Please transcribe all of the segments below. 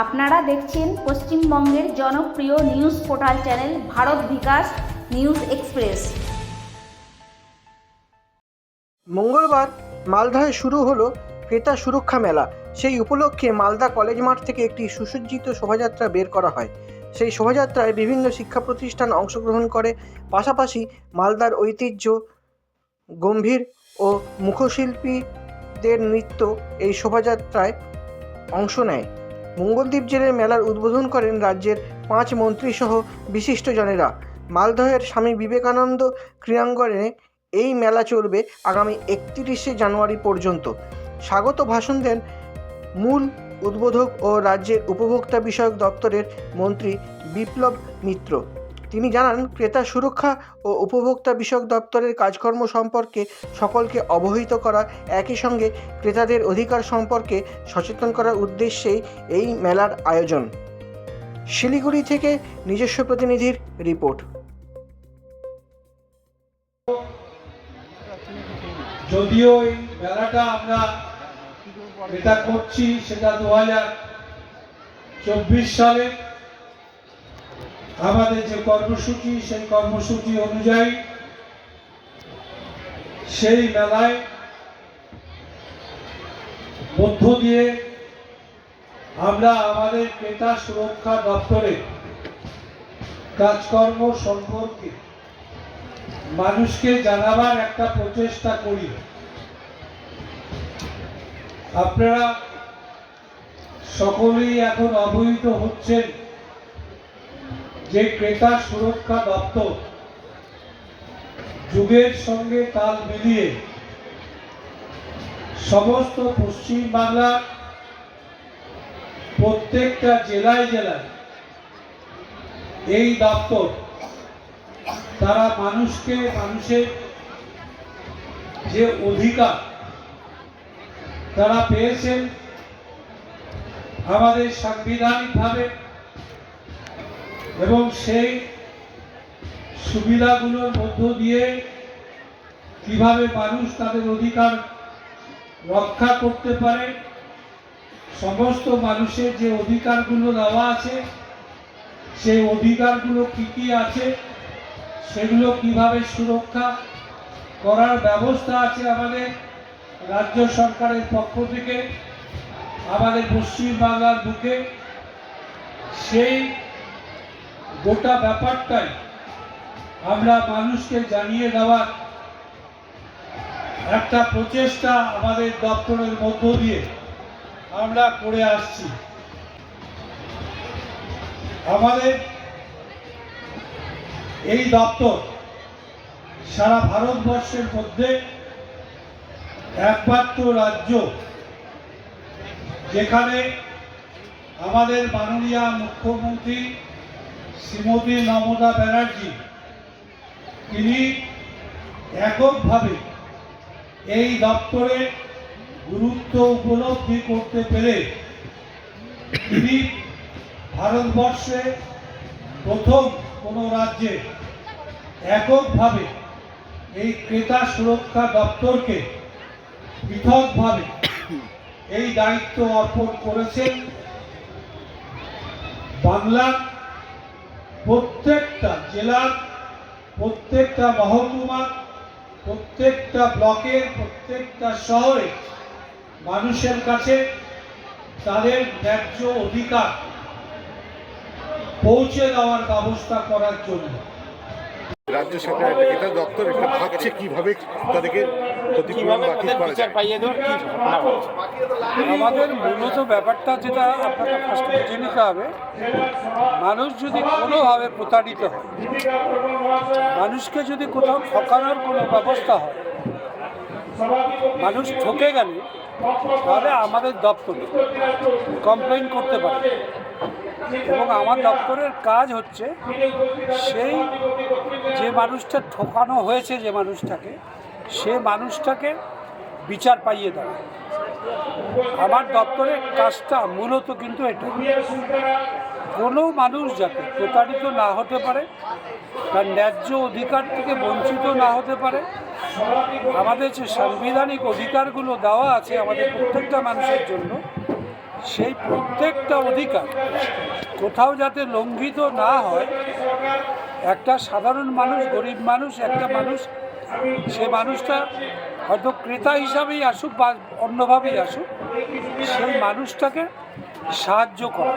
আপনারা দেখছেন পশ্চিমবঙ্গের জনপ্রিয় news portal channel Bharat Bikash news express. মঙ্গলবার মালদায় শুরু হলো ক্রেতা সুরক্ষা মেলা। সেই উপলক্ষে মালদা কলেজ মাঠ থেকে একটি সুসজ্জিত শোভাযাত্রা বের করা হয়। সেই শোভাযাত্রায় বিভিন্ন শিক্ষা প্রতিষ্ঠান অংশগ্রহণ করে। পাশাপাশি মালদার ঐতিহ্য, গম্ভীর ও মুখশিল্পীদের নৃত্য এই শোভাযাত্রায় অংশ নেয়। মঙ্গলদ্বীপ জেলের মেলার উদ্বোধন করেন রাজ্যের পাঁচ মন্ত্রীসহ বিশিষ্টজনেরা। মালদহের স্বামী বিবেকানন্দ ক্রীড়াঙ্গনে এই মেলা চলবে আগামী একত্রিশে জানুয়ারি পর্যন্ত। স্বাগত ভাষণ দেন মূল উদ্বোধক ও রাজ্যের উপভোক্তা বিষয়ক দপ্তরের মন্ত্রী বিপ্লব মিত্র। তিনি জানান, ক্রেতা সুরক্ষা ও উপভোক্তা বিষয়ক দপ্তরের কাজকর্ম সম্পর্কে সকলকে অবহিত করা একই সঙ্গে ক্রেতাদের অধিকার সম্পর্কে সচেতন করার উদ্দেশ্যেই এই মেলার আয়োজন। শিলিগুড়ি থেকে নিজস্ব প্রতিনিধির রিপোর্ট। যদিও এই মেলাটা আমরা যেটা করছি সেটা দু হাজার চব্বিশ সালে আমাদের যে কর্মসূচি, সেই কর্মসূচি অনুযায়ী সেই মেলায় মধ্য দিয়ে আমরা আমাদের ক্রেতা সুরক্ষা দপ্তরে কাজকর্ম সম্পর্কে মানুষকে জানাবার একটা প্রচেষ্টা করি। আপনারা সকলেই এখন অবহিত হচ্ছেন যে ক্রেতা সুরক্ষা দপ্তর যুগের সঙ্গে তাল মিলিয়ে সমস্ত পশ্চিম বাংলার প্রত্যেকটা জেলায় জেলায় এই দপ্তর, তারা মানুষকে মানুষের যে অধিকার তারা পেয়েছেন আমাদের সাংবিধানিকভাবে। এবং সেই সুবিধাগুলোর মধ্য দিয়ে কীভাবে মানুষ তাদের অধিকার রক্ষা করতে পারে, সমস্ত মানুষের যে অধিকারগুলো দেওয়া আছে, সেই অধিকারগুলো কি কি আছে, সেগুলো কীভাবে সুরক্ষা করার ব্যবস্থা আছে আমাদের রাজ্য সরকারের পক্ষ থেকে, আমাদের পশ্চিমবাংলার বুকে, সেই গোটা ব্যাপারটাই আমরা মানুষকে জানিয়ে দেওয়ার একটা প্রচেষ্টা আমাদের দপ্তরের মধ্য দিয়ে আমরা করে আসছি। আমাদের এই দপ্তর সারা ভারতবর্ষের মধ্যে একমাত্র রাজ্য যেখানে আমাদের মাননীয় মুখ্যমন্ত্রী শ্রীমতী মমতা ব্যানার্জি, তিনি এককভাবে এই দপ্তরের গুরুত্ব উপলব্ধি করতে পেরে তিনি ভারতবর্ষে প্রথম কোনো রাজ্যে এককভাবে এই ক্রেতা সুরক্ষা দপ্তরকে পৃথকভাবে এই দায়িত্ব অর্পণ করেছেন বাংলার প্রত্যেকটা জেলার, প্রত্যেকটা মহকুমা, প্রত্যেকটা ব্লকের প্রত্যেকটা শহরে মানুষের কাছে তাদের ন্যায্য অধিকার পৌঁছে দেওয়ার ব্যবস্থা করার জন্য। রাজ্য সরকার একটা ক্রেতা দপ্তর একটা ভাবছে কীভাবে তাদেরকে ক্ষতিপূরণ বা ঠিক করা যায়। আমাদের মূলত ব্যাপারটা যেটা আপনাকে ফার্স্ট বুঝে নিতে হবে মানুষ যদি কোনোভাবে প্রতারিত হয় মানুষকে যদি কোথাও ঠকানোর কোনো ব্যবস্থা হয় মানুষ ঠকে গেলে তাহলে আমাদের দপ্তরে কমপ্লেন করতে পারে। এবং আমার দপ্তরের কাজ হচ্ছে সেই যে মানুষটা ঠকানো হয়েছে যে মানুষটাকে, সে মানুষটাকে বিচার পাইয়ে দেওয়া। আমার দপ্তরের কাজটা মূলত কিন্তু এটা। কোনো মানুষ যাতে প্রতারিত না হতে পারে, তার ন্যায্য অধিকার থেকে বঞ্চিত না হতে পারে, আমাদের যে সাংবিধানিক অধিকারগুলো দেওয়া আছে আমাদের প্রত্যেকটা মানুষের জন্য, সেই প্রত্যেকটা অধিকার কোথাও যাতে লঙ্ঘিত না হয় একটা সাধারণ মানুষ গরিব মানুষ একটা মানুষ সে মানুষটা হয়তো ক্রেতা হিসাবেই আসুক বা অন্যভাবেই আসুক সেই মানুষটাকে সাহায্য করা।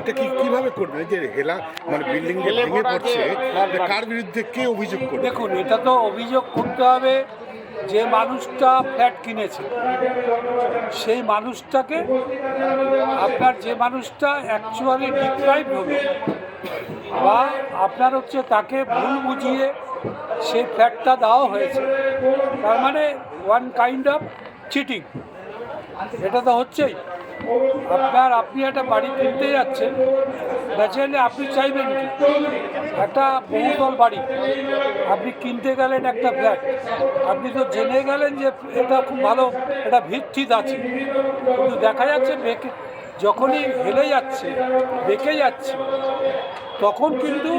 এটা কি কীভাবে করবেন এই যে হেলা মানে বিল্ডিং ভেঙে পড়ছে কার বিরুদ্ধে কে অভিযোগ করবে? দেখুন এটা তো অভিযোগ করতে হবে যে মানুষটা ফ্ল্যাট কিনেছে, সেই মানুষটাকে আপনার যে মানুষটা অ্যাকচুয়ালি ডিপ্রাইভ হবে বা আপনার হচ্ছে তাকে ভুল বুঝিয়ে সেই ফ্ল্যাটটা দেওয়া হয়েছে, তার মানে ওয়ান কাইন্ড অফ চিটিং এটা তো হচ্ছেই। আপনার, আপনি একটা বাড়ি কিনতে যাচ্ছেন ন্যাচারালি আপনি চাইবেন কি? একটা বহুতল বাড়ি, আপনি কিনতে গেলেন একটা ফ্ল্যাট আপনি তো জেনে গেলেন যে এটা খুব ভালো, এটা ভিত্তিত আছে। কিন্তু দেখা যাচ্ছে বেঁকে, যখনই হেলে যাচ্ছে, বেঁকে যাচ্ছে, তখন কিন্তু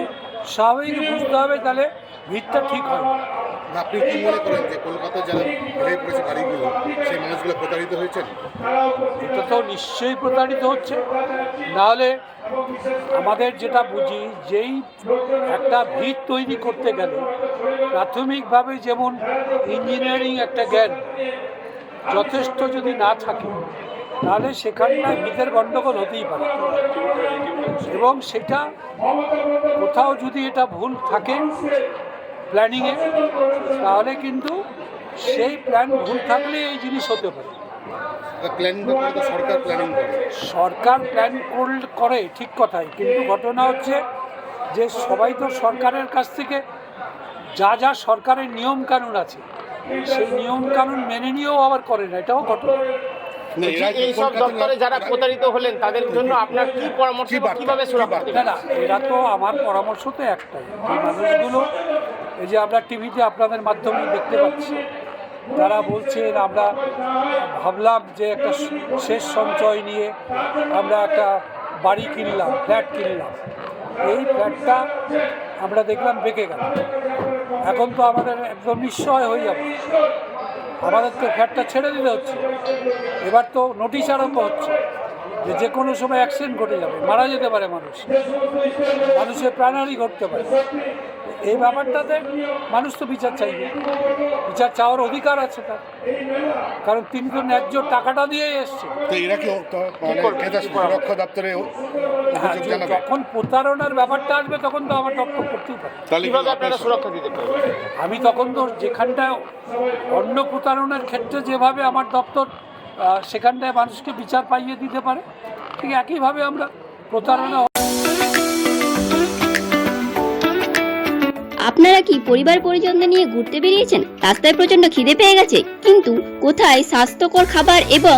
স্বাভাবিক বুঝতে হবে তাহলে ভিতটা ঠিক হয়। আপনি কি মনে করেন যে কলকাতায় যারা ভেঙে পড়েছে বাড়িগুলো, সেই মানুষগুলো প্রতারিত হয়েছেন? এটা তো নিশ্চয়ই প্রতারিত হচ্ছে। নাহলে আমাদের যেটা বুঝি, যেই একটা ভিত তৈরি করতে গেলে প্রাথমিকভাবে যেমন ইঞ্জিনিয়ারিং একটা জ্ঞান যথেষ্ট যদি না থাকে, তাহলে সেখানটায় ভিতের গণ্ডগোল হতেই পারে। এবং সেটা কোথাও যদি এটা ভুল থাকে প্ল্যানিংয়ে তাহলে কিন্তু সেই প্ল্যান ভুল থাকলে এই জিনিস হতে পারে। সরকার প্ল্যানিং সরকার প্ল্যান করল- করে ঠিক কথাই। কিন্তু ঘটনা হচ্ছে যে সবাই তো সরকারের কাছ থেকে যা যা সরকারের নিয়ম কানুন আছে সেই নিয়ম কানুন মেনে নিয়েও আবার করে না এটাও ঘটনা। দপ্তরে যারা প্রতারিত হলেন তাদের জন্য আপনার কি পরামর্শ কীভাবে না এরা তো আমার পরামর্শ তো একটাই যে মানুষগুলো এই যে আমরা টিভিতে আপনাদের মাধ্যমে দেখতে পাচ্ছি, তারা বলছেন আমরা ভাবলাম যে একটা শেষ সঞ্চয় নিয়ে আমরা একটা বাড়ি কিনলাম, ফ্ল্যাট কিনলাম। এই ফ্ল্যাটটা আমরা দেখলাম বেঁকে গেল। এখন তো আমাদের একদম নিশ্চয় হয়ে যাবে। আমাদের তো ফ্ল্যাটটা ছেড়ে দিতে হচ্ছে। এবার তো নোটিশ আরম্ভ হচ্ছে। যে যে কোনো সময় অ্যাক্সিডেন্ট ঘটে যাবে মারা যেতে পারে মানুষ। মানুষের প্রাণহানি ঘটতে পারে। এই ব্যাপারটাতে মানুষ তো বিচার চাইবে। বিচার চাওয়ার অধিকার আছে তার। কারণ তিনি তো ন্যায্য টাকাটা দিয়েই এসছে তো এরা কি তো- মানে ক্রেতা সুরক্ষা দপ্তরে হ্যাঁ, যখন প্রতারণার ব্যাপারটা আসবে তখন তো আমার দপ্তর করতেই পারে। তাহলে কি কীভাবে আপনার আপনারা সুরক্ষা দিতে আমি তখন তো যেখানটায় অন্য প্রতারণার ক্ষেত্রে যেভাবে আমার দপ্তর সেখানটায় মানুষকে বিচার পাইয়ে দিতে পারে। ঠিক একইভাবে আমরা প্রতারণা আপনারা কি পরিবার পরিজনদের নিয়ে ঘুরতে বেরিয়েছেন? রাস্তায় প্রচণ্ড খিদে পেয়ে গেছে। কিন্তু কোথায় স্বাস্থ্যকর খাবার এবং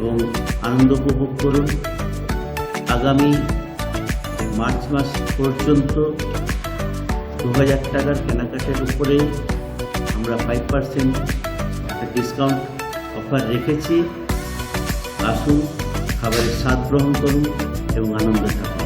এবং আনন্দ উপভোগ করুন। আগামী মার্চ মাস পর্যন্ত দু হাজার টাকার কেনাকাটার উপরে আমরা ফাইভ পার্সেন্ট ডিসকাউন্ট অফার রেখেছি। আসুন, খাবারের স্বাদ গ্রহণ করুন এবং আনন্দ থাকুন।